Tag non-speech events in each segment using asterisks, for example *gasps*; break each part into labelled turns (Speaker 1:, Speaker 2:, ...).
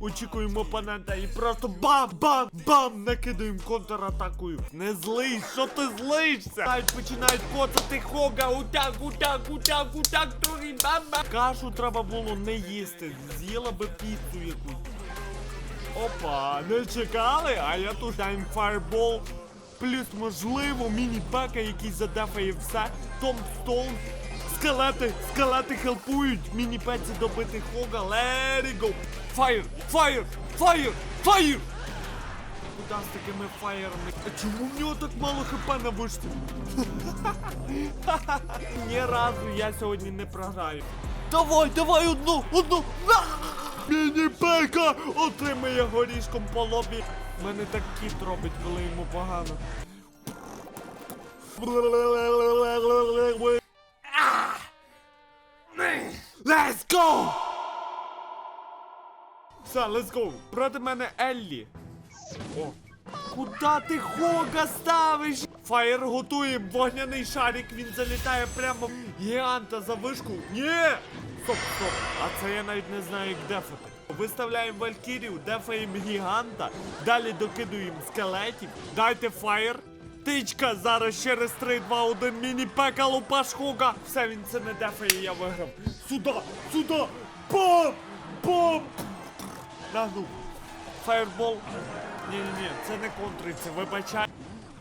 Speaker 1: Очікуємо опонента і просто бам-бам-бам накидаємо контратакою. Не злий, що ти злишся? Навіть починають коцати хога, утак, утак, утак, утак, другий бам-бам. Кашу треба було не їсти, з'їла би піцу якусь. Опа, не чекали, а я тут тайм фаербол. Плюс, можливо, міні-пека, який задефає все. Том Стоун. Скелети, скелети хелпують. Міні-пеці добити хога. Go. Фаєр, фаєр, фаєр, фаєр! Куда з такими фаєрами? А чому в нього так мало хп на вишці? *laughs* Ні разу я сьогодні не програю. Давай, давай одну, одну! Міні-пека отримає горішком по лобі. Мене так кіт робить, коли йому погано. Let's go! Все, let's go! Проти мене Еллі. О. Куда ти хога ставиш? Фаєр готує вогняний шарик, він залітає прямо в гіганта за вишку. Ні! Стоп, стоп. А це я навіть не знаю, як дефати. Виставляємо Валькірію, дефаємо гіганта, далі докидуємо скелетів. Дайте фаєр. Тичка зараз через 3, 2, 1, міні-пека лупаш хога. Все, він це не дефає, я виграв. Сюда, сюда! Бом! Бом! Нагнув. Фаєрбол. Ні-ні-ні, це не контриться, вибачай.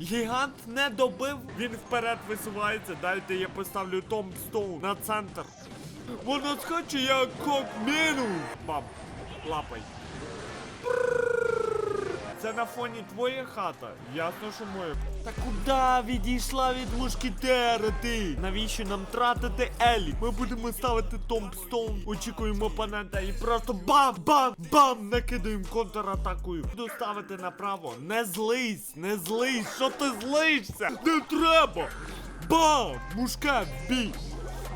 Speaker 1: Гігант не добив, він вперед висувається. Дайте я поставлю Том Стоун на центр. Воно скаче як мінус. Бам, лапай. Це на фоні твоя хата. Ясно, що моя. Та куди відійшла від мушкетера ти? Навіщо нам тратити Елі? Ми будемо ставити Томпстоун, очікуємо опонента і просто бам-бам-бам накидаємо контратакою. Буду ставити направо. Не злись, не злись, що ти злишся? Не треба! Бам! Мушкет, бій!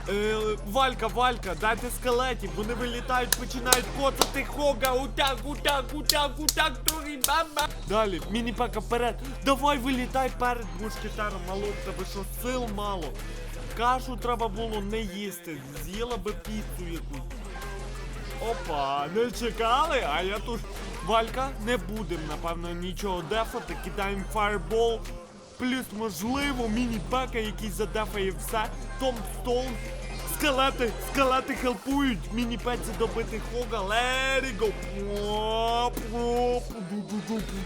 Speaker 1: Е, Валька, Валька, дайте скелетів, вони вилітають, починають коцати хога, утак, утак, утак, утак, другий бам-бам. Далі, міні-пака вперед. Давай вилітай перед мушкетером, мало в тебе що сил мало. Кашу треба було не їсти, з'їла би піцу якусь. Опа, не чекали, а я тут. Валька, не будем, напевно, нічого дефати, кидаємо фаербол. Плюс, можливо, міні-пека, який задефає все. Том Стоун. Скелети, скелети хелпують. Міні-пеці добити хога.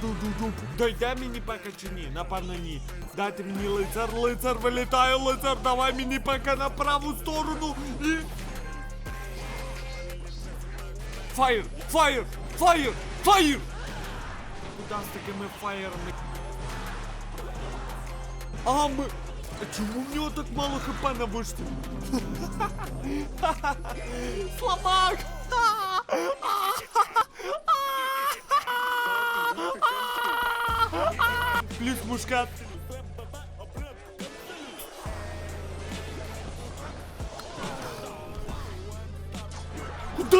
Speaker 1: Ду-ду-ду. Дойде міні-пека чи ні? Напевно, ні. Дайте мені лицар, лицар вилітає, лицар, давай міні-пека на праву сторону. І Фаєр! Фаєр! Фаєр! Фаєр! Куда з такими фаєрами? А ми... Чому в нього так мало хп на вишці? Слабак! Плюс мушкат.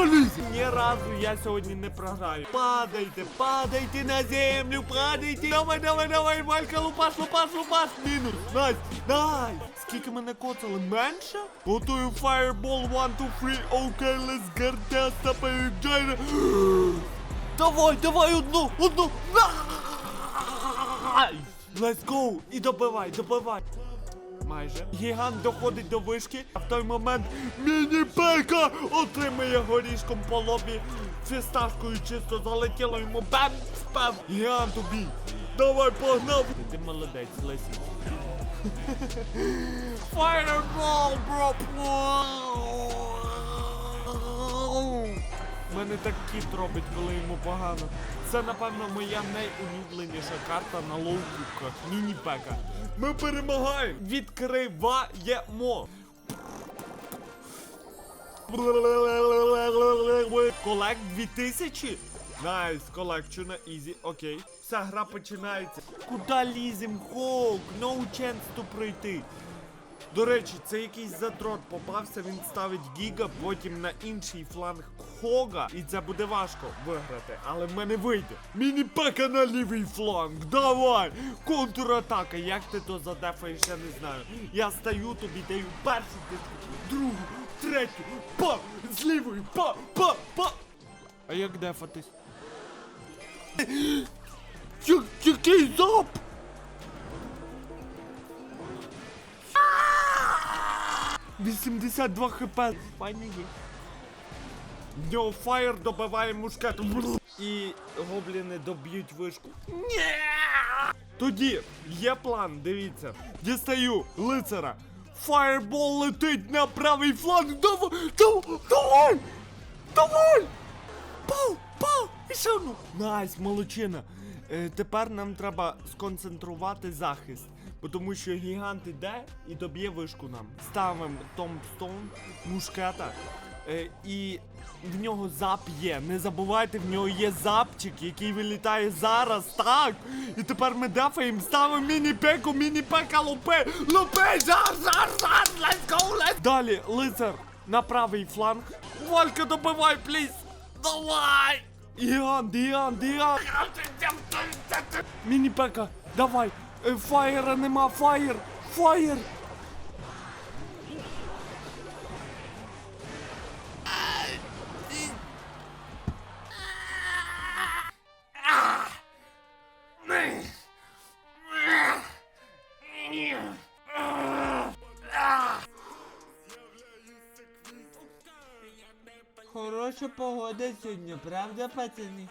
Speaker 1: Лізь? Ні разу я сьогодні не програю. Падайте, падайте на землю, падайте. Давай, давай, давай, Валька, лупаш, лупаш, лупаш. Мінус. Найс, найс. Скільки мене коцали? Менше? Готую фаербол 1, 2, 3. Окей, let's get that stuff, Джайна. *gasps* Давай, давай одну, одну. Let's go. І добивай, добивай. Майже. Гігант доходить до вишки, а в той момент міні-пека отримує горішком по лобі. Фісташкою чисто залетіло йому бем! спам. Гігант убій. Давай погнав. Ти молодець, Лесі. Fireball, бро. Мене так кіт робить, коли йому погано. Це, напевно, моя найулюбленіша карта на лоукупках. Міні-пека. Ми перемагаємо! Відкриваємо! Колект 2000? Найс, колекчу на ізі, окей. Вся гра починається. Куда лізем, Хоук? No chance to пройти. До речі, це якийсь задрот попався, він ставить гіга, потім на інший фланг Хога, і це буде важко виграти, але в мене вийде. Міні-пека на лівий фланг, давай! Контратака, як ти то задефаєш, я не знаю. Я стаю тобі, даю першу другу, третю, па! З лівої, па, па, па! А як дефатись? Який зап? Вісімдесят два хп. Файний є. Фаєр добиває мушкет. І гобліни доб'ють вишку. Ні! Тоді є план, дивіться. Дістаю лицара. Фаєрбол летить на правий фланг. Давай! Давай! Давай! Давай! Пау! Пау! І ще одну! Найс, молодчина. Е, тепер нам треба сконцентрувати захист. Тому що гігант іде і доб'є вишку нам. Ставимо Томпстон, мушкета. Е, і в нього зап є. Не забувайте, в нього є запчик, який вилітає зараз. Так! І тепер ми дефаємо, ставимо міні-пеку, міні-пека лупе! Лупе! Жар, жар, жар! Let's go, let's Далі, лицар на правий фланг. Валька, добивай, пліз! Давай! Гігант, гігант, гігант! Міні-пека, давай! Е, Фаєра нема, фаєр! Фаєр!
Speaker 2: Хороша погода сьогодні, правда, пацани?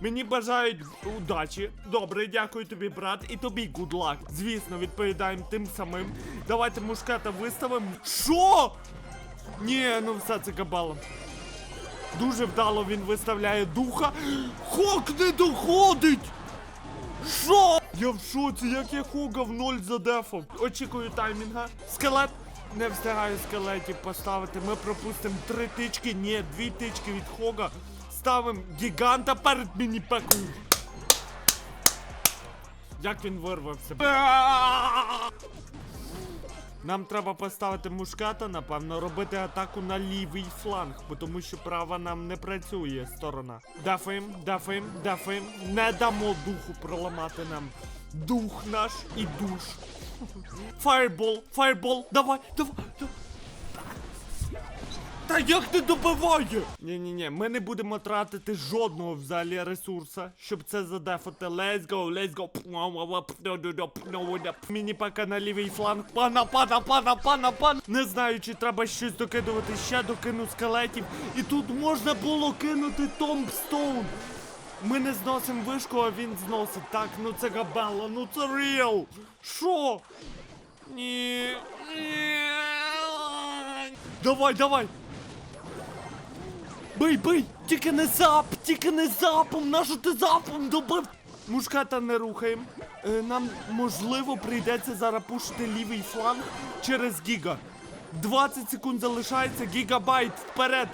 Speaker 1: Мені бажають удачі. Добре, дякую тобі, брат, і тобі good luck. Звісно, відповідаємо тим самим. Давайте мушкета виставимо. Що? Ні, ну все це кабала. Дуже вдало він виставляє духа. Хок не доходить! Що? Я в шоці, як я хога в ноль задефав. Очікую таймінга. Скелет. Не встигаю скелетів поставити. Ми пропустимо три тички. Ні, дві тички від хога. Ставимо гіганта перед міні-пекою. Як він вирвався? Нам треба поставити мушкета, напевно, робити атаку на лівий фланг, бо тому що права нам не працює сторона. Дафаєм, дафаєм, дафаєм. Не дамо духу проламати нам дух наш і душ. Фаербол, фаербол, давай, давай, давай. Та як не добиває? Ні-ні-ні, ми не будемо тратити жодного взагалі ресурса, щоб це задефати. Let's go, let's go. Міні-пака на лівий фланг. Пана, пана, пана, пана, пана. Не знаю, чи треба щось докидувати. Ще докину скелетів. І тут можна було кинути Томпстоун. Ми не зносимо вишку, а він зносить. Так, ну це габелла, ну це реал. Що? Ні. Ні. Давай, давай. Бий, бий! Тільки не зап! Тільки не запом! Нащо ти запом добив? Мушкета не рухаємо. Е, нам можливо прийдеться зараз пушити лівий фланг через Гіга. 20 секунд залишається, гігабайт вперед.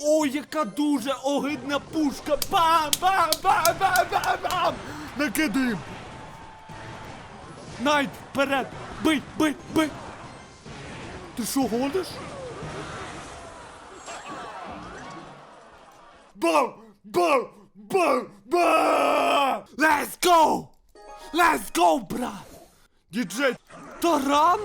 Speaker 1: О, яка дуже огидна пушка! Бам! Бам! Бам! Бам! Бам! Бам! Накидаємо! Найт, вперед! Бий! Бий! Бий! Ти що гониш? Бам! Бам! Бам! Бам! Let's go! Let's go, брат! Діджей! Таран?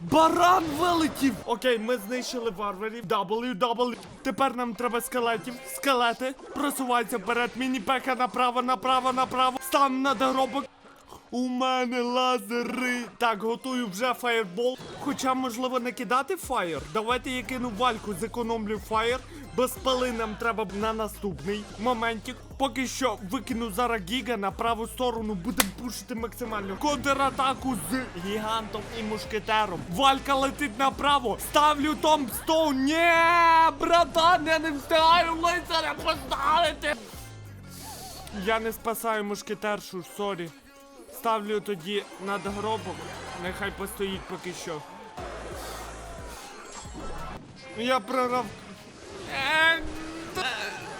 Speaker 1: Баран вилетів! Окей, ми знищили варварів. WW. Тепер нам треба скелетів. Скелети. Просуваються вперед. Міні-пека направо, направо, направо. Стан на доробок. У мене лазери. Так, готую вже фаєрбол. Хоча, можливо, не кидати фаєр. Давайте я кину вальку, зекономлю фаєр. Без пали нам треба на наступний моментик. Поки що викину зараз гіга на праву сторону, будемо пушити максимально. Контратаку з гігантом і мушкетером. Валька летить направо. Ставлю Томпстоун. Ні, братан, я не встигаю лицаря поставити. Я не спасаю мушкетершу, сорі. Ставлю тоді надгробок. Нехай постоїть поки що. Я прорав.